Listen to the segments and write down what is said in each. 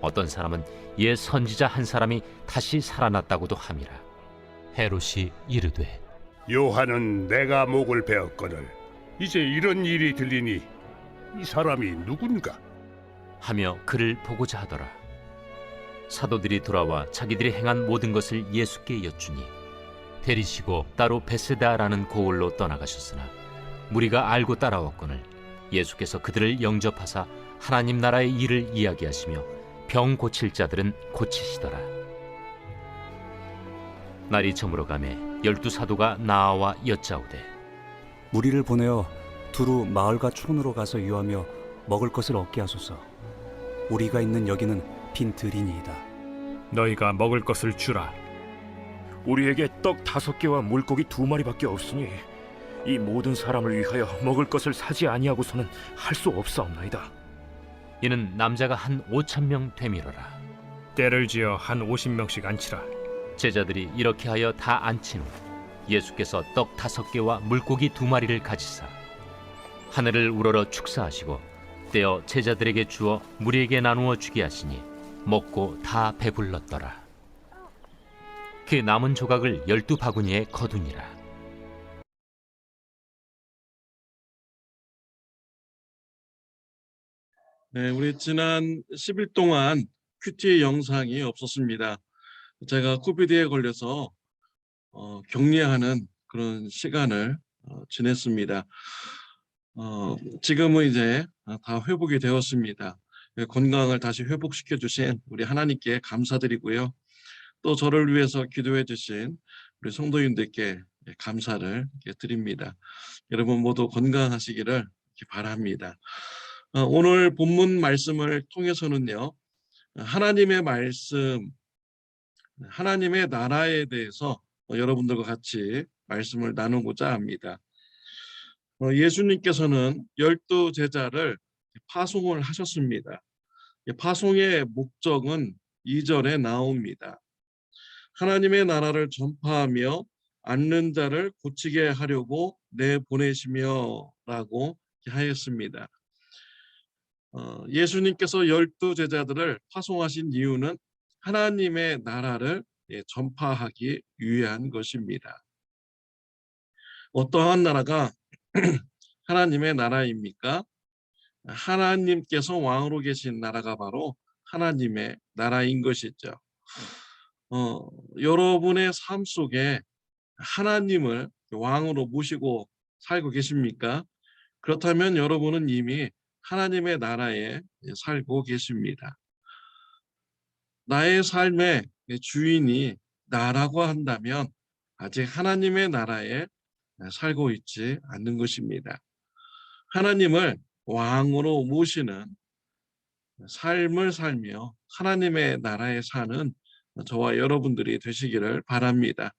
어떤 사람은 옛 선지자 한 사람이 다시 살아났다고도 함이라. 헤롯이 이르되 요한은 내가 목을 베었거늘 이제 이런 일이 들리니 이 사람이 누군가? 하며 그를 보고자 하더라. 사도들이 돌아와 자기들이 행한 모든 것을 예수께 여쭈니 데리시고 따로 베세다라는 고을로 떠나가셨으나 무리가 알고 따라왔거늘 예수께서 그들을 영접하사 하나님 나라의 일을 이야기하시며 병 고칠 자들은 고치시더라. 날이 저물어 가매 열두 사도가 나와 여짜오되 무리를 보내어 두루 마을과 촌으로 가서 유하며 먹을 것을 얻게 하소서. 우리가 있는 여기는 빈 들이니이다. 너희가 먹을 것을 주라. 우리에게 떡 다섯 개와 물고기 두 마리밖에 없으니 이 모든 사람을 위하여 먹을 것을 사지 아니하고서는 할 수 없사옵나이다. 이는 남자가 한 오천 명 되밀어라. 때를 지어 한 오십 명씩 앉히라. 제자들이 이렇게 하여 다 앉힌 후 예수께서 떡 다섯 개와 물고기 두 마리를 가지사 하늘을 우러러 축사하시고 떼어 제자들에게 주어 무리에게 나누어 주게 하시니 먹고 다 배불렀더라. 그 남은 조각을 열두 바구니에 거두니라. 네, 우리 지난 10일 동안 큐티 영상이 없었습니다. 제가 코비드에 걸려서 어, 격리하는 그런 시간을 어, 지냈습니다. 어, 지금은 이제 다 회복이 되었습니다. 예, 건강을 다시 회복시켜 주신 우리 하나님께 감사드리고요. 또 저를 위해서 기도해 주신 우리 성도님들께 예, 감사를 드립니다. 여러분 모두 건강하시기를 바랍니다. 어, 오늘 본문 말씀을 통해서는요, 하나님의 말씀, 하나님의 나라에 대해서 어, 여러분들과 같이 말씀을 나누고자 합니다. 어, 예수님께서는 열두 제자를 파송을 하셨습니다. 이 파송의 목적은 이절에 나옵니다. 하나님의 나라를 전파하며 앉는 자를 고치게 하려고 내보내시며 라고 하였습니다. 어, 예수님께서 열두 제자들을 파송하신 이유는 하나님의 나라를 예, 전파하기 위한 것입니다. 어떠한 나라가 하나님의 나라입니까? 하나님께서 왕으로 계신 나라가 바로 하나님의 나라인 것이죠. 어, 여러분의 삶 속에 하나님을 왕으로 모시고 살고 계십니까? 그렇다면 여러분은 이미 하나님의 나라에 살고 계십니다. 나의 삶의 주인이 나라고 한다면 아직 하나님의 나라에 살고 있지 않는 것입니다. 하나님을 왕으로 모시는 삶을 살며 하나님의 나라에 사는 저와 여러분들이 되시기를 바랍니다.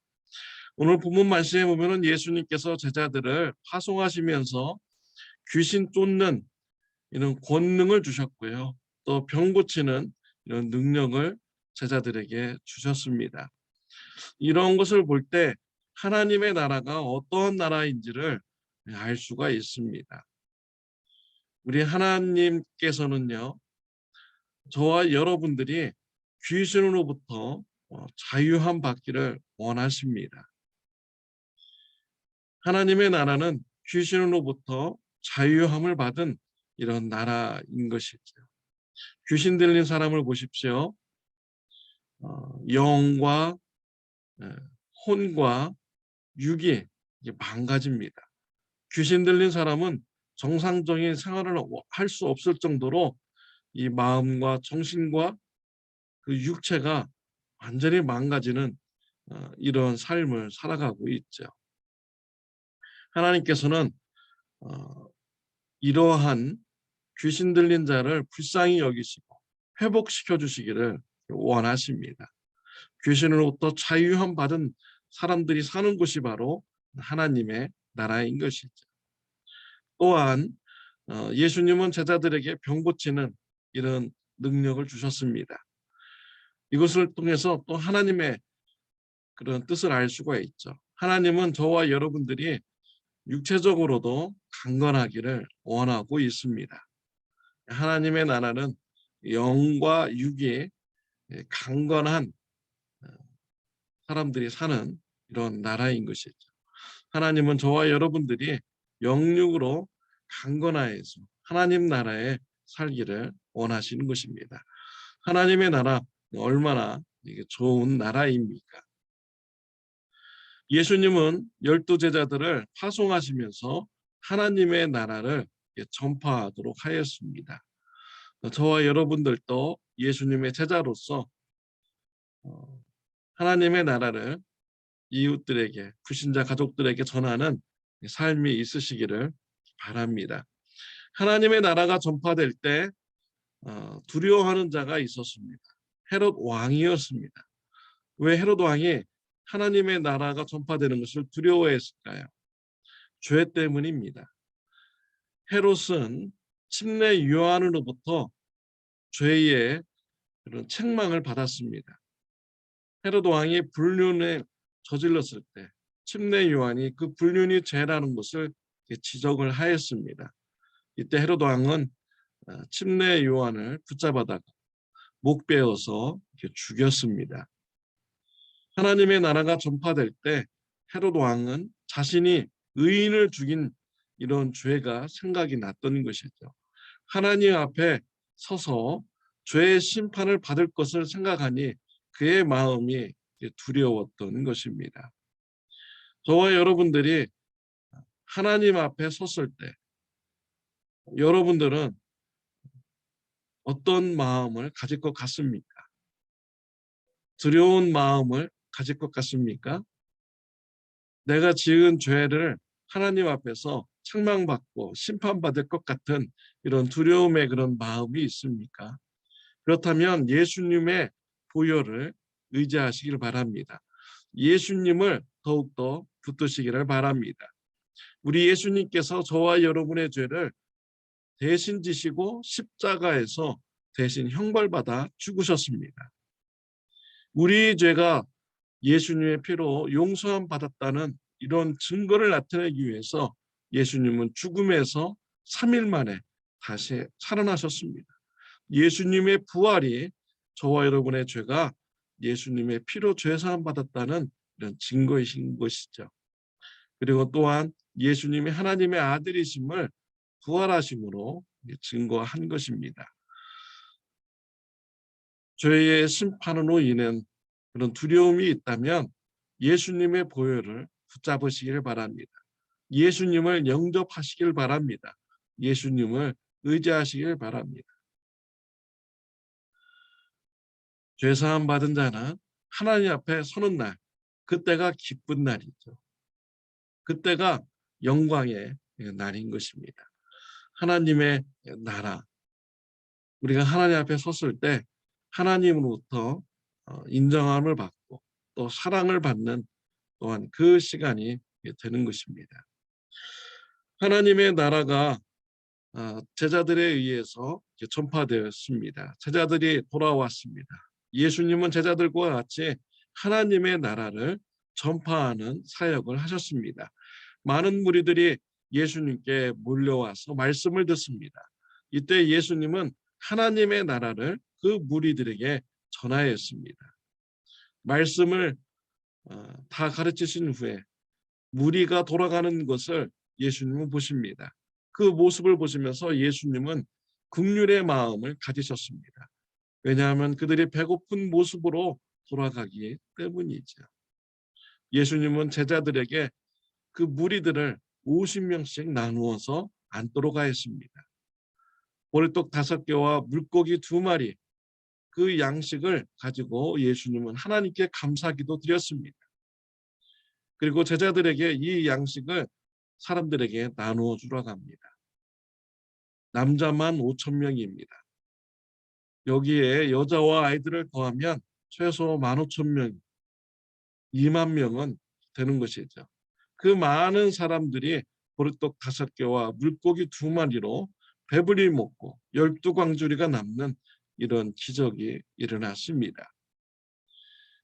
오늘 본문 말씀에 보면은 예수님께서 제자들을 파송하시면서 귀신 쫓는 이런 권능을 주셨고요. 또 병 고치는 이런 능력을 제자들에게 주셨습니다. 이런 것을 볼 때 하나님의 나라가 어떠한 나라인지를 알 수가 있습니다. 우리 하나님께서는요, 저와 여러분들이 귀신으로부터 어, 자유함 받기를 원하십니다. 하나님의 나라는 귀신으로부터 자유함을 받은 이런 나라인 것이죠. 귀신 들린 사람을 보십시오. 어, 영과 예, 혼과 육이 망가집니다. 귀신 들린 사람은 정상적인 생활을 할 수 없을 정도로 이 마음과 정신과 그 육체가 완전히 망가지는 어, 이런 삶을 살아가고 있죠. 하나님께서는 어, 이러한 귀신 들린 자를 불쌍히 여기시고 회복시켜 주시기를 원하십니다. 귀신으로부터 자유함 받은 사람들이 사는 곳이 바로 하나님의 나라인 것이죠. 또한 어, 예수님은 제자들에게 병 고치는 이런 능력을 주셨습니다. 이것을 통해서 또 하나님의 그런 뜻을 알 수가 있죠. 하나님은 저와 여러분들이 육체적으로도 강건하기를 원하고 있습니다. 하나님의 나라는 영과 육이 강건한 어, 사람들이 사는 이런 나라인 것이죠. 하나님은 저와 여러분들이 영육으로 강건하여서 하나님 나라에 살기를 원하시는 것입니다. 하나님의 나라 얼마나 좋은 나라입니까? 예수님은 열두 제자들을 파송하시면서 하나님의 나라를 전파하도록 하였습니다. 저와 여러분들도 예수님의 제자로서 어, 하나님의 나라를 이웃들에게 불신자 가족들에게 전하는 삶이 있으시기를 바랍니다. 하나님의 나라가 전파될 때 어, 두려워하는 자가 있었습니다. 헤롯 왕이었습니다. 왜 헤롯 왕이 하나님의 나라가 전파되는 것을 두려워했을까요? 죄 때문입니다. 헤롯은 침례 요한으로부터 죄의 그런 책망을 받았습니다. 헤롯 왕이 불륜에 저질렀을 때 침례 요한이 그 불륜이 죄라는 것을 지적을 하였습니다. 이때 헤롯 왕은 어, 침례 요한을 붙잡아다가 목 베어서 죽였습니다. 하나님의 나라가 전파될 때 헤롯 왕은 자신이 의인을 죽인 이런 죄가 생각이 났던 것이죠. 하나님 앞에 서서 죄의 심판을 받을 것을 생각하니 그의 마음이 두려웠던 것입니다. 저와 여러분들이 하나님 앞에 섰을 때 여러분들은 어떤 마음을 가질 것 같습니까? 두려운 마음을 가질 것 같습니까? 내가 지은 죄를 하나님 앞에서 책망받고 심판받을 것 같은 이런 두려움의 그런 마음이 있습니까? 그렇다면 예수님의 보혈을 의지하시길 바랍니다. 예수님을 더욱더 붙드시기를 바랍니다. 우리 예수님께서 저와 여러분의 죄를 대신 지시고 십자가에서 대신 형벌받아 죽으셨습니다. 우리 죄가 예수님의 피로 용서함 받았다는 이런 증거를 나타내기 위해서 예수님은 죽음에서 3일 만에 다시 살아나셨습니다. 예수님의 부활이 저와 여러분의 죄가 예수님의 피로 죄사함 받았다는 이런 증거이신 것이죠. 그리고 또한 예수님이 하나님의 아들이심을 부활하심으로 증거한 것입니다. 죄의 심판으로 인한 그런 두려움이 있다면 예수님의 보혈을 붙잡으시길 바랍니다. 예수님을 영접하시길 바랍니다. 예수님을 의지하시길 바랍니다. 죄사함 받은 자는 하나님 앞에 서는 날, 그때가 기쁜 날이죠. 그때가 영광의 날인 것입니다. 하나님의 나라, 우리가 하나님 앞에 섰을 때 하나님으로부터 어, 인정함을 받고 또 사랑을 받는 또한 그 시간이 되는 것입니다. 하나님의 나라가 어, 제자들에 의해서 전파되었습니다. 제자들이 돌아왔습니다. 예수님은 제자들과 같이 하나님의 나라를 전파하는 사역을 하셨습니다. 많은 무리들이 예수님께 몰려와서 말씀을 듣습니다. 이때 예수님은 하나님의 나라를 그 무리들에게 전하였습니다. 말씀을 어, 다 가르치신 후에 무리가 돌아가는 것을 예수님은 보십니다. 그 모습을 보시면서 예수님은 국률의 마음을 가지셨습니다. 왜냐하면 그들이 배고픈 모습으로 돌아가기 때문이죠. 예수님은 제자들에게 그 무리들을 50명씩 나누어서 앉도록 하였습니다. 보리떡 다섯 개와 물고기 두 마리 그 양식을 가지고 예수님은 하나님께 감사기도 드렸습니다. 그리고 제자들에게 이 양식을 사람들에게 나누어 주러 갑니다. 남자만 5천 명입니다. 여기에 여자와 아이들을 더하면 최소 15,000명, 2만 명은 되는 것이죠. 그 많은 사람들이 보리떡 다섯 개와 물고기 두 마리로 배불리 먹고 열두 광주리가 남는 이런 기적이 일어났습니다.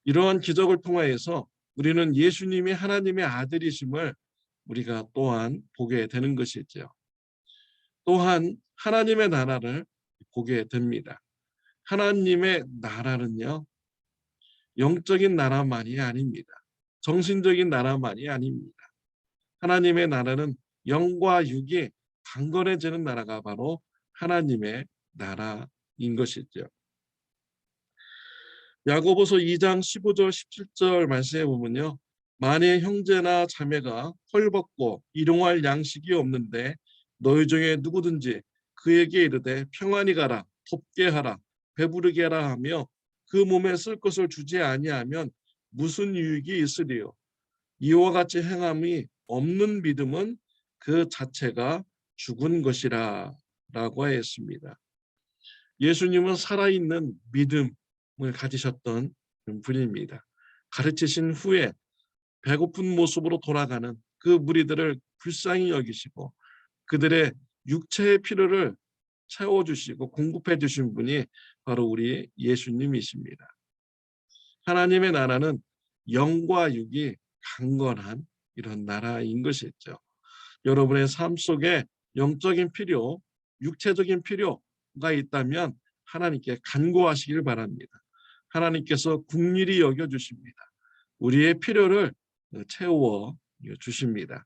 이러한 기적을 통하여서 우리는 예수님이 하나님의 아들이심을 우리가 또한 보게 되는 것이죠. 또한 하나님의 나라를 보게 됩니다. 하나님의 나라는요, 영적인 나라만이 아닙니다. 정신적인 나라만이 아닙니다. 하나님의 나라는 영과 육이 강건해지는 나라가 바로 하나님의 나라인 것이죠. 야고보서 2장 15절 17절 말씀해 보면요. 만일 형제나 자매가 헐벗고 일용할 양식이 없는데 너희 중에 누구든지 그에게 이르되 평안히 가라 덥게 하라 배부르게 하라 하며 그 몸에 쓸 것을 주지 아니하면 무슨 유익이 있으리요 이와 같이 행함이 없는 믿음은 그 자체가 죽은 것이라 라고 했습니다. 예수님은 살아있는 믿음을 가지셨던 분입니다. 가르치신 후에 배고픈 모습으로 돌아가는 그 무리들을 불쌍히 여기시고 그들의 육체의 필요를 채워주시고 공급해 주신 분이 바로 우리 예수님이십니다. 하나님의 나라는 영과 육이 강건한 이런 나라인 것이죠. 여러분의 삶 속에 영적인 필요, 육체적인 필요가 있다면 하나님께 간구하시길 바랍니다. 하나님께서 국리히 여겨 주십니다. 우리의 필요를 채워 주십니다.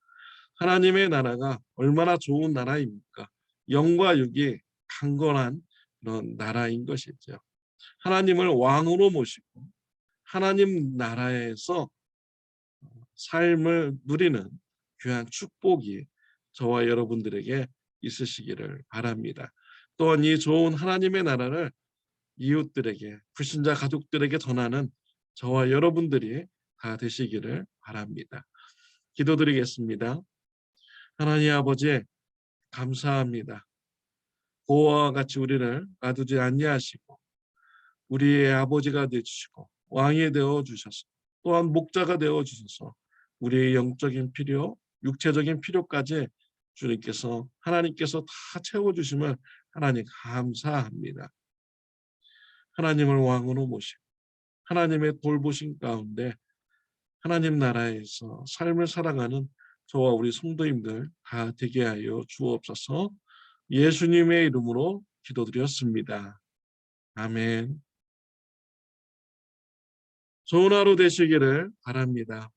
하나님의 나라가 얼마나 좋은 나라입니까? 영과 육이 강건한 그런 나라인 것이죠. 하나님을 왕으로 모시고 하나님 나라에서 삶을 누리는 귀한 축복이 저와 여러분들에게 있으시기를 바랍니다. 또한 이 좋은 하나님의 나라를 이웃들에게 불신자 가족들에게 전하는 저와 여러분들이 다 되시기를 바랍니다. 기도드리겠습니다. 하나님 아버지 감사합니다. 고와 같이 우리를 놔두지 아니하시고 우리의 아버지가 되주시고 왕이 되어 주셔서 또한 목자가 되어 주셔서 우리의 영적인 필요, 육체적인 필요까지 주님께서 하나님께서 다 채워 주심을 하나님 감사합니다. 하나님을 왕으로 모시고 하나님의 돌보신 가운데 하나님 나라에서 삶을 살아가는 저와 우리 성도님들 다 되게 하여 주옵소서. 예수님의 이름으로 기도드렸습니다. 아멘. 좋은 하루 되시기를 바랍니다.